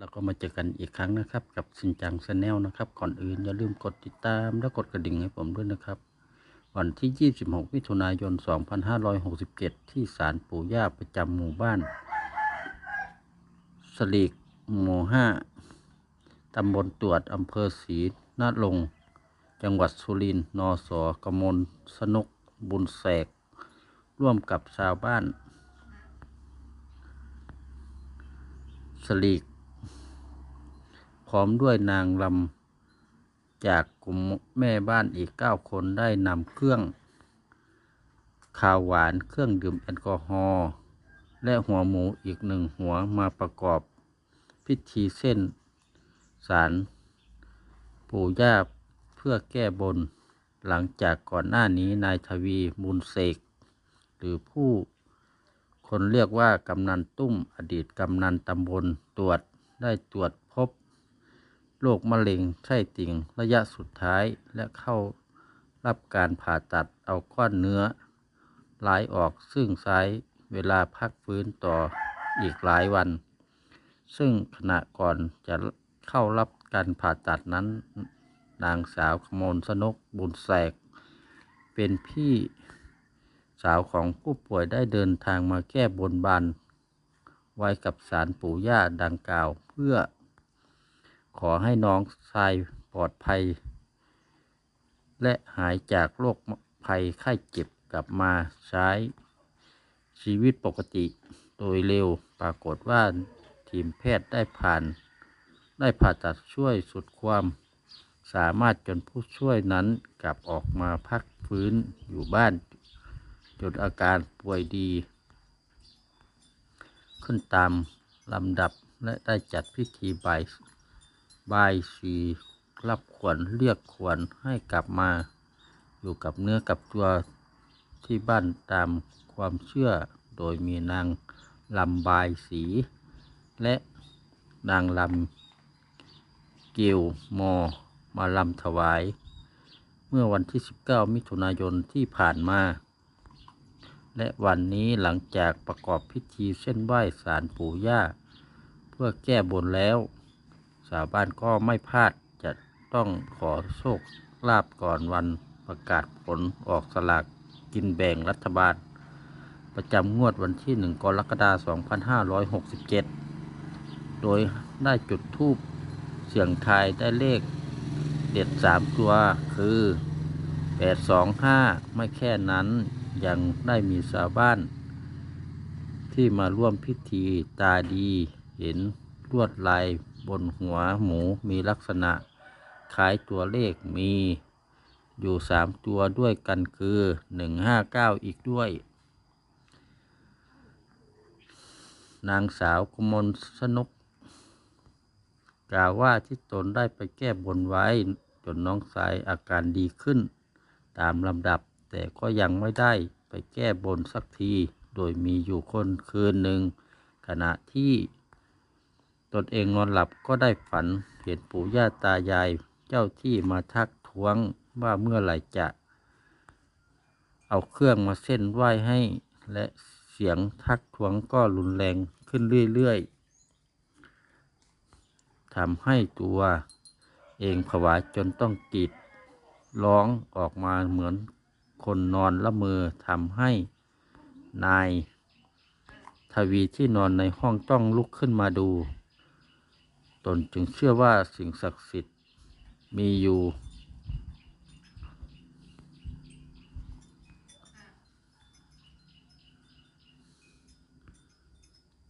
แล้วก็มาเจอกันอีกครั้งนะครับ กับสินจังชาแนลนะครับ ก่อนอื่นอย่าลืมกดติดตามและกดกระดิ่งให้ผมด้วยนะครับ วันที่ 26มิถุนายน 2567 ที่ศาลปู่ย่าประจำหมู่บ้านสลีกหมู่ 5 ตำบลตรวจอำเภอศรีนาลง จังหวัดสุรินทร์นสกมลสนุกบุญแสก ร่วมกับชาวบ้านสลีก พร้อมด้วยนางลำจากกลุ่มแม่บ้านอีกเก้าคนได้นำเครื่องข้าวหวานเครื่องดื่มแอลกอฮอล์และหัวหมูอีกหนึ่งหัวมาประกอบพิธีเส้นสารปู่ย่าเพื่อแก้บน หลังจากก่อนหน้านี้นายทวีบุญเสก หรือผู้คนเรียกว่ากำนันตุ้มอดีตกำนันตำบลตรวจได้ตรวจพบ โรคมะเร็งไส้ติ่งระยะสุดท้ายและเข้ารับการผ่าตัดเอาก้อนเนื้อไหลออกซึ่งใช้เวลาพักฟื้นต่ออีกหลายวัน ซึ่งขณะก่อนจะเข้ารับการผ่าตัดนั้น นางสาวขมลสนกบุญแสก เป็นพี่สาวของผู้ป่วยได้เดินทางมาแก้บนบานไว้กับสารปู่ย่าดังกล่าวเพื่อ ขอให้น้องชายปลอดภัย และหายจากโรคภัยไข้เจ็บกลับมาใช้ชีวิตปกติโดยเร็วปรากฏว่าทีมแพทย์ได้ผ่าน ได้ผ่าตัดช่วยสุดความ สามารถจนผู้ช่วยนั้นกลับออกมาพักฟื้นอยู่บ้านจนอาการป่วยดี ขึ้นตามลำดับและได้จัดพิธีบาย บายสีรับขวัญเรียกขวัญให้กลับมา อยู่กับเนื้อกับตัวที่บ้านตามความเชื่อโดยมีนางลำบายสี และนางลำเกียวมอมาลำถวาย เมื่อวันที่ 19 มิถุนายนที่ผ่านมา และวันนี้หลังจากประกอบพิธีเส้นไหว้สารปู่ย่า เพื่อแก้บนแล้ว ชาวบ้านก็ไม่พลาดจะต้องขอโชคลาภก่อนวันประกาศผลออกสลากกินแบ่งรัฐบาล ประจำงวดวันที่ 1 กรกฎาคม 2567 โดยได้จุดทูปเสียงทายได้เลขเด็ด 3 ตัวคือ 825 ไม่แค่นั้นยังได้มีชาวบ้าน ที่มาร่วมพิธีตาดีเห็นลวดลาย บนหัวหมูมีลักษณะคล้ายตัวเลขมีอยู่สามตัวด้วยกันคือหนึ่งห้าเก้าอีกด้วย นางสาวกมลสนุก กล่าวว่าที่ตนได้ไปแก้บนไว้ จนน้องสายอาการดีขึ้น ตามลำดับแต่ก็ยังไม่ได้ไปแก้บนสักที โดยมีอยู่คนคืนหนึ่งขณะที่ ตนเองนอนหลับก็ได้ฝันเห็นปู่ย่าตายายเจ้าที่มาทักท้วงว่าเมื่อไหร่จะ เอาเครื่องมาเส้นไหว้ให้ และเสียงทักท้วงก็รุนแรงขึ้นเรื่อยๆทำให้ตัวเองผวาจนต้องกรีดร้องออกมาเหมือนคนนอนละเมอทำให้นาย ทวีที่นอนในห้องต้องลุกขึ้นมาดู นจึงเชื่อว่าสิ่งศักดิ์สิทธิ์มีอยู่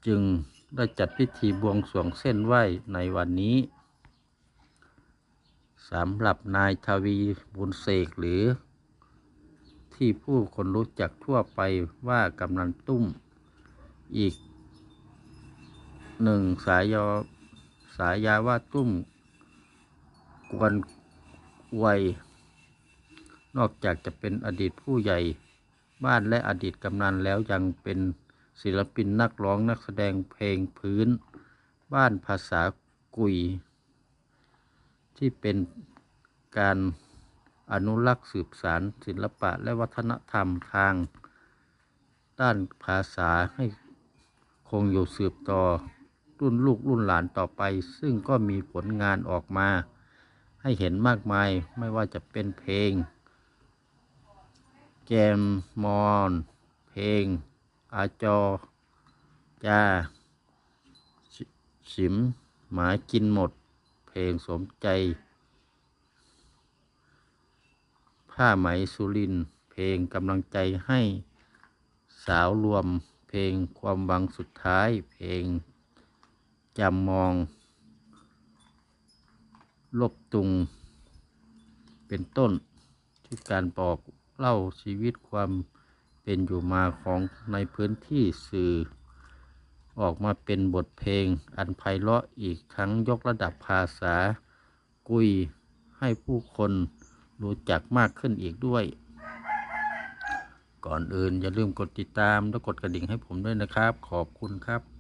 จึงได้จัดพิธีบวงสรวงเส้นไหว้ในวันนี้สำหรับนายทวีบุญเสกหรือ ที่ผู้คนรู้จักทั่วไปว่ากำนันตุ้มอีกหนึ่งสายยอ สายาว่าตุ้มกวนวัยนอกจากจะเป็นอดีตผู้ใหญ่บ้านและอดีตกำนันแล้วยังเป็นศิลปินนักร้องนักแสดงเพลงพื้น บ้านภาษากุย ที่เป็นการอนุรักษ์สืบสารศิลปะและวัฒนธรรมทาง ด้านภาษาให้คงอยู่สืบต่อ รุ่นลูกรุ่นหลานต่อไป ซึ่งก็มีผลงานออกมา ให้เห็นมากมายไม่ว่าจะเป็นเพลง แกมมอน เพลง อาจอจาสิมหมากินหมด เพลงสมใจ ผ้าไหมสุริน เพลงกำลังใจให้สาวรวม เพลงความหวังสุดท้าย เพลง จำมอง ลบตุง เป็นต้นที่การบอกเล่าชีวิตความเป็นอยู่มาของในพื้นที่สื่อ ออกมาเป็นบทเพลงอันไพเราะอีกทั้งยกระดับภาษากุยให้ผู้คนรู้จักมากขึ้นอีกด้วย ก่อนอื่นอย่าลืมกดติดตามและกดกระดิ่งให้ผมด้วยนะครับ ขอบคุณครับ